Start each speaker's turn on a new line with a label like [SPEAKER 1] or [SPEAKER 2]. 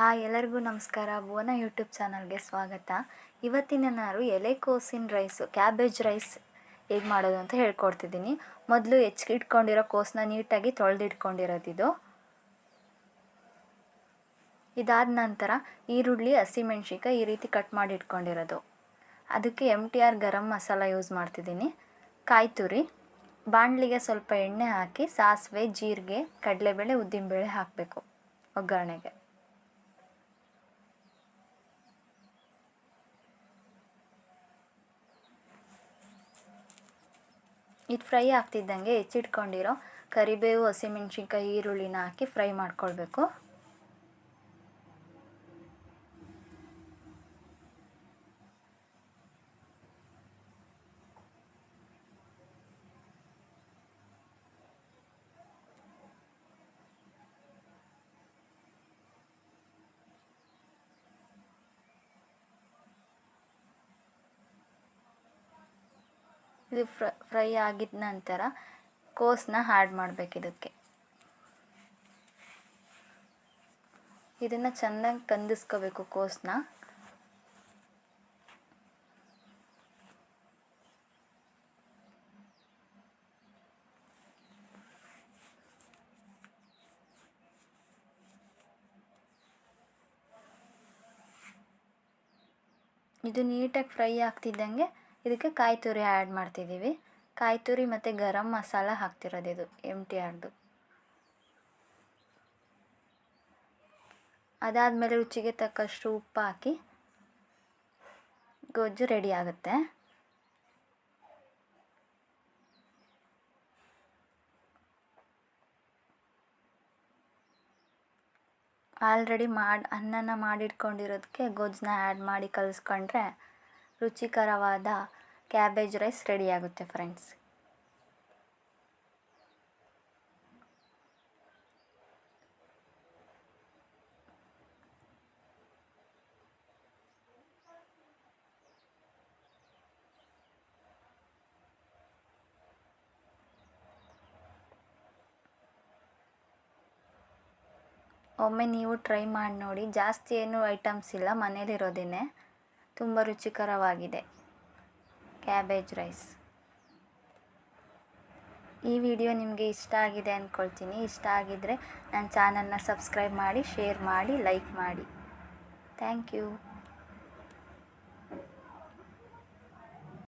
[SPEAKER 1] Hi ಎಲ್ಲರಿಗೂ ನಮಸ್ಕಾರ. ಭುವನ YouTube ಚಾನಲ್ಗೆ ಸ್ವಾಗತ. ಇವತ್ತಿನ ನಾನು ಎಲೆಕೋಸಿನ ರೈಸು, ಕ್ಯಾಬೇಜ್ ರೈಸ್ ಹೇಗೆ ಮಾಡೋದು ಅಂತ ಹೇಳ್ಕೊಡ್ತಿದ್ದೀನಿ. ಮೊದಲು ಹೆಚ್ಚಿಟ್ಕೊಂಡಿರೋ ಕೋಸನ್ನ ನೀಟಾಗಿ ತೊಳೆದಿಟ್ಕೊಂಡಿರೋದಿದು. ಇದಾದ ನಂತರ ಈರುಳ್ಳಿ ಹಸಿಮೆಣ್ಸಿನ್ಕಾಯಿ ಈ ರೀತಿ ಕಟ್ ಮಾಡಿ ಇಟ್ಕೊಂಡಿರೋದು ಅದಕ್ಕೆ ಎಂ ಟಿ ಆರ್ ಗರಂ ಮಸಾಲ ಯೂಸ್ ಮಾಡ್ತಿದ್ದೀನಿ. ಕಾಯಿ ತುರಿ ಬಾಣಲಿಗೆ ಸ್ವಲ್ಪ ಎಣ್ಣೆ ಹಾಕಿ, ಸಾಸಿವೆ, ಜೀರಿಗೆ, ಕಡಲೆಬೇಳೆ, ಉದ್ದಿನಬೇಳೆ ಹಾಕಬೇಕು ಒಗ್ಗರಣೆಗೆ. ಇದು ಫ್ರೈ ಆಗ್ತಿದ್ದಂಗೆ ಹೆಚ್ಚಿಟ್ಕೊಂಡಿರೋ ಕರಿಬೇವು ಹಸಿಮೆಣ್ಸಿನ್ಕಾಯಿ ಈರುಳ್ಳಿನ ಹಾಕಿ ಫ್ರೈ ಮಾಡ್ಕೊಳ್ಬೇಕು. ಇದು ಫ್ರೈ ಆಗಿದ ನಂತರ ಕೋಸನ್ನ ಆ್ಯಡ್ ಮಾಡಬೇಕು ಇದಕ್ಕೆ. ಇದನ್ನು ಚೆನ್ನಾಗಿ ಕಂದಿಸ್ಕೋಬೇಕು ಕೋಸನ್ನ ಇದು ನೀಟಾಗಿ ಫ್ರೈ ಆಗ್ತಿದ್ದಂಗೆ ಇದಕ್ಕೆ ಕಾಯಿ ತುರಿ ಆ್ಯಡ್ ಮಾಡ್ತಿದ್ದೀವಿ. ಕಾಯಿ ತುರಿ ಮತ್ತು ಗರಂ ಮಸಾಲ ಹಾಕ್ತಿರೋದು ಇದು ಎಂ ಟಿ ಆರ್ದು ಅದಾದಮೇಲೆ ರುಚಿಗೆ ತಕ್ಕಷ್ಟು ಉಪ್ಪು ಹಾಕಿ ಗೊಜ್ಜು ರೆಡಿ ಆಗುತ್ತೆ. ಆಲ್ರೆಡಿ ಮಾಡಿ, ಅನ್ನನ ಮಾಡಿಟ್ಕೊಂಡಿರೋದಕ್ಕೆ ಗೊಜ್ಜನ್ನ ಆ್ಯಡ್ ಮಾಡಿ ಕಲಿಸ್ಕೊಂಡ್ರೆ ರುಚಿಕರವಾದ ಕ್ಯಾಬೇಜ್ ರೈಸ್ ರೆಡಿಯಾಗುತ್ತೆ ಫ್ರೆಂಡ್ಸ್. ಒಮ್ಮೆ ನೀವು ಟ್ರೈ ಮಾಡಿ ನೋಡಿ. ಜಾಸ್ತಿ ಏನು ಐಟಮ್ಸ್ ಇಲ್ಲ, ಮನೇಲಿರೋದೇನೆ. ತುಂಬ ರುಚಿಕರವಾಗಿದೆ. Cabbage rice. ಈ ವಿಡಿಯೋ ನಿಮಗೆ ಇಷ್ಟ ಆಗಿದೆ ಅಂದ್ಕೊಳ್ತೀನಿ ಇಷ್ಟ ಆಗಿದ್ದರೆ ನನ್ನ ಚಾನಲ್ನ ಸಬ್ಸ್ಕ್ರೈಬ್ ಮಾಡಿ, ಶೇರ್ ಮಾಡಿ, ಲೈಕ್ ಮಾಡಿ. Thank you.